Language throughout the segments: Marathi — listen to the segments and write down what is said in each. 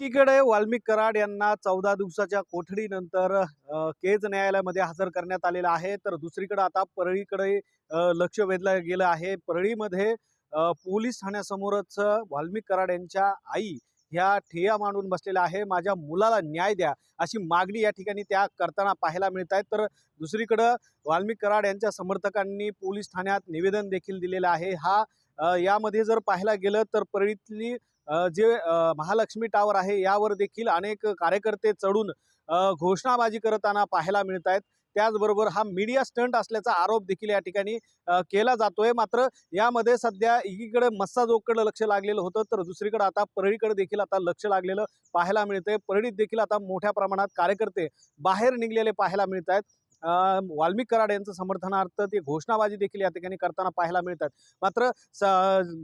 एकीकडे वाल्मिक कराड यांना चौदा दिवसाच्या कोठडीनंतर केज न्यायालयामध्ये हजर करण्यात आलेला आहे. तर दुसरीकडे आता परळीकडे लक्ष वेधलं गेलं आहे. परळीमध्ये पोलीस ठाण्यासमोरच वाल्मिक कराड यांच्या आई ह्या ठेया मांडून बसलेल्या आहे. माझ्या मुलाला न्याय द्या अशी मागणी या ठिकाणी त्या करताना पाहायला मिळत आहेत तर दुसरीकडं वाल्मिक कराड यांच्या समर्थकांनी पोलीस ठाण्यात निवेदन देखील दिलेलं आहे. हा यामध्ये जर पाहायला गेलं तर परळीतली जे महालक्ष्मी टावर आहे यावर देखील अनेक कार्यकर्ते चढून घोषणाबाजी करताना पाहायला मिळत आहेत. त्याचबरोबर हा मीडिया स्टंट असल्याचा आरोप देखील या ठिकाणी केला जातोय. मात्र यामध्ये सध्या एकीकडे मस्साजोगकडे लक्ष लागलेलं होतं तर दुसरीकडे आता परळीकडे देखील आता लक्ष लागलेलं पाहायला मिळतंय. परळीत देखील आता मोठ्या प्रमाणात कार्यकर्ते बाहेर निघलेले पाहायला मिळत आहेत. वाल्मिक कराड यांचं समर्थनार्थ ते घोषणाबाजी देखील या ठिकाणी करताना पाहायला मिळतात. मात्र स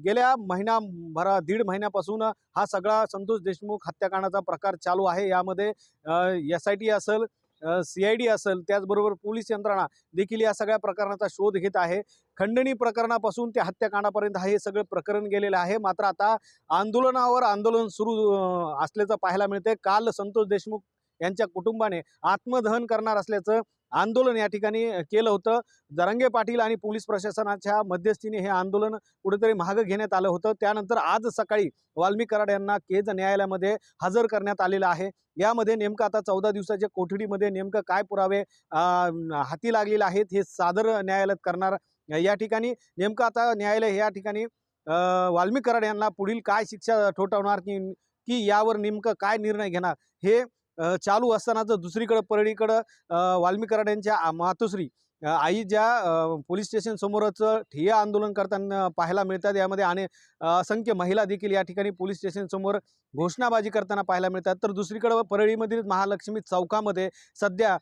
गेल्या महिनाभरा दीड महिन्यापासून हा सगळा संतोष देशमुख हत्याकांडाचा प्रकार चालू आहे. यामध्ये एस आय टी असेल सी आय डी असेल त्याचबरोबर पोलीस यंत्रणा देखील या सगळ्या प्रकरणाचा शोध घेत आहे. खंडणी प्रकरणापासून ते हत्याकांडापर्यंत हे सगळं प्रकरण गेलेलं आहे. मात्र आता आंदोलनावर आंदोलन सुरू असल्याचं पाहायला मिळते काल संतोष देशमुख यांच्या कुटुंबाने आत्मदहन करणार असल्याचं आंदोलन या ठिकाणी केलं होतं. जरंगे पाटील आणि पोलीस प्रशासनाच्या मध्यस्थीने हे आंदोलन कुठेतरी मागं घेण्यात आलं होतं. त्यानंतर आज सकाळी वाल्मी कराड यांना केज न्यायालयामध्ये हजर करण्यात आलेलं आहे. यामध्ये नेमकं आता चौदा दिवसाच्या कोठडीमध्ये नेमकं काय पुरावे हाती लागलेले आहेत हे सादर न्यायालयात करणार या ठिकाणी. नेमकं आता न्यायालय या ठिकाणी वाल्मी कराड यांना पुढील काय शिक्षा ठोठावणार की की यावर नेमकं काय निर्णय घेणार हे चालू असतानाच दुसरीकडं परळीकडं अं, यांच्या मातोश्री आई ज्या पोलीस स्टेशन समोरच ठिय्या आंदोलन करताना पाहायला मिळतात यामध्ये आणि असंख्य महिला देखील या ठिकाणी पोलीस स्टेशन समोर घोषणाबाजी करताना पाहायला मिळतात. तर दुसरीकडं परळीमधील महालक्ष्मी चौकामध्ये सध्या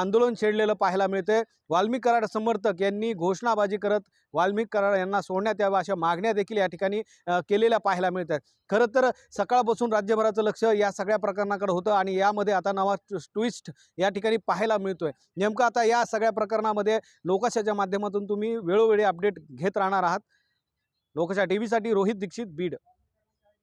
आंदोलन छेडलेलं पाहायला मिळते वाल्मिक कराड समर्थक यांनी घोषणाबाजी करत वाल्मिक कराड यांना सोडण्यात याव्या अशा मागण्या देखील या ठिकाणी केलेल्या पाहायला मिळतात. खरं तर सकाळपासून राज्यभराचं लक्ष या सगळ्या प्रकरणाकडे होतं आणि यामध्ये आता नवा ट्विस्ट या ठिकाणी पाहायला मिळतोय. नेमकं आता या सगळ्या प्रकरणा प्रकरणामध्ये लोकशाच्या माध्यमातून तुम्ही वेळोवेळी अपडेट घेत राहणार आहात. लोकशा टी व्हीसाठी रोहित दीक्षित बीड.